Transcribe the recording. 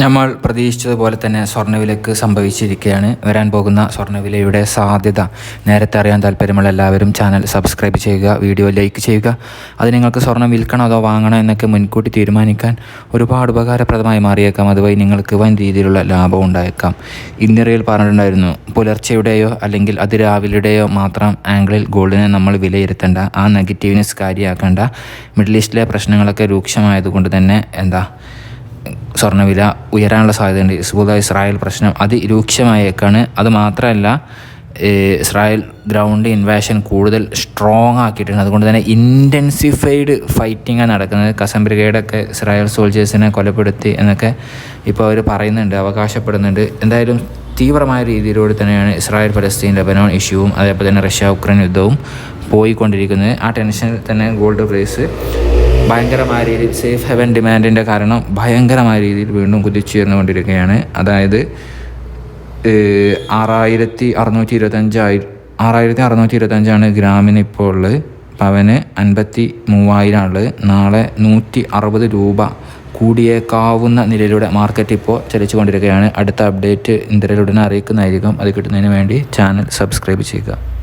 നമ്മൾ പ്രതീക്ഷിച്ചതുപോലെ തന്നെ സ്വർണവിലക്ക് സംഭവിച്ചിരിക്കുകയാണ്. വരാൻ പോകുന്ന സ്വർണവിലയുടെ സാധ്യത. നേരത്തെ അറിയാൻ താല്പര്യമുള്ള എല്ലാവരും ചാനൽ സബ്സ്ക്രൈബ് ചെയ്യുക വീഡിയോ ലൈക്ക് ചെയ്യുക. അത് നിങ്ങൾക്ക് സ്വർണം വിൽക്കണോ അതോ വാങ്ങണോ എന്നൊക്കെ മുൻകൂട്ടി തീരുമാനിക്കാൻ ഒരുപാട് ഉപകാരപ്രദമായി മാറിയേക്കാം. അതുവഴി നിങ്ങൾക്ക് വൻ രീതിയിലുള്ള ലാഭം ഉണ്ടായേക്കാം. ഇന്നിറയിൽ പറഞ്ഞിട്ടുണ്ടായിരുന്നു പുലർച്ചെയുടെയോ അല്ലെങ്കിൽ അതിരാവിലെയുടെയോ മാത്രം ആംഗിളിൽ ഗോൾഡിനെ നമ്മൾ വിലയിരുത്തേണ്ട ആ നെഗറ്റീവ്നെസ് കാര്യമാക്കേണ്ട മിഡിൽ ഈസ്റ്റിലെ പ്രശ്നങ്ങളൊക്കെ രൂക്ഷമായതുകൊണ്ട് തന്നെ എന്താ സ്വർണവില ഉയരാനുള്ള സാധ്യതയുണ്ട്. ഹിസ്ബുദ ഇസ്രായേൽ പ്രശ്നം അതിരൂക്ഷമായേക്കാണ്. അത് മാത്രമല്ല ഇസ്രായേൽ ഗ്രൗണ്ട് ഇൻവേഷൻ കൂടുതൽ സ്ട്രോങ് ആക്കിയിട്ടുണ്ട്. അതുകൊണ്ട് തന്നെ ഇന്റൻസിഫൈഡ് ഫൈറ്റിങ്ങാണ് നടക്കുന്നത്. കസം ബ്രിഗേഡൊക്കെ ഇസ്രായേൽ സോൾജേഴ്സിനെ കൊലപ്പെടുത്തി എന്നൊക്കെ ഇപ്പോൾ അവർ പറയുന്നുണ്ട് അവകാശപ്പെടുന്നുണ്ട്. എന്തായാലും തീവ്രമായ രീതിയിലൂടെ തന്നെയാണ് ഇസ്രായേൽ പലസ്തീൻ ലബനോൺ ഇഷ്യൂവും അതേപോലെ തന്നെ റഷ്യ ഉക്രൈൻ യുദ്ധവും പോയിക്കൊണ്ടിരിക്കുന്നത്. ആ ടെൻഷനിൽ തന്നെ ഗോൾഡ് പ്രൈസ് ഭയങ്കരമായ രീതിയിൽ സേഫ് ഹെവൻ ഡിമാൻഡിന്റെ കാരണം ഭയങ്കരമായ രീതിയിൽ വീണ്ടും കുതിച്ചുയർന്നുകൊണ്ടിരിക്കുകയാണ് അതായത് ആറായിരത്തി അറുന്നൂറ്റി ഇരുപത്തഞ്ചായി ആറായിരത്തി അറുന്നൂറ്റി ഇരുപത്തഞ്ചാണ് ഗ്രാമിന് ഇപ്പോൾ ഉള്ളത്. പവന് അൻപത്തി മൂവായിരം ഉള്ളത്. നാളെ നൂറ്റി അറുപത് രൂപ കൂടിയേക്കാവുന്ന നിലയിലൂടെ മാർക്കറ്റ് ഇപ്പോൾ ചലിച്ചുകൊണ്ടിരിക്കുകയാണ്. അടുത്ത അപ്ഡേറ്റ് ഇന്ദ്രയിലുടനെ അറിയിക്കുന്നതായിരിക്കും. അത് കിട്ടുന്നതിന് വേണ്ടി ചാനൽ സബ്സ്ക്രൈബ് ചെയ്യുക.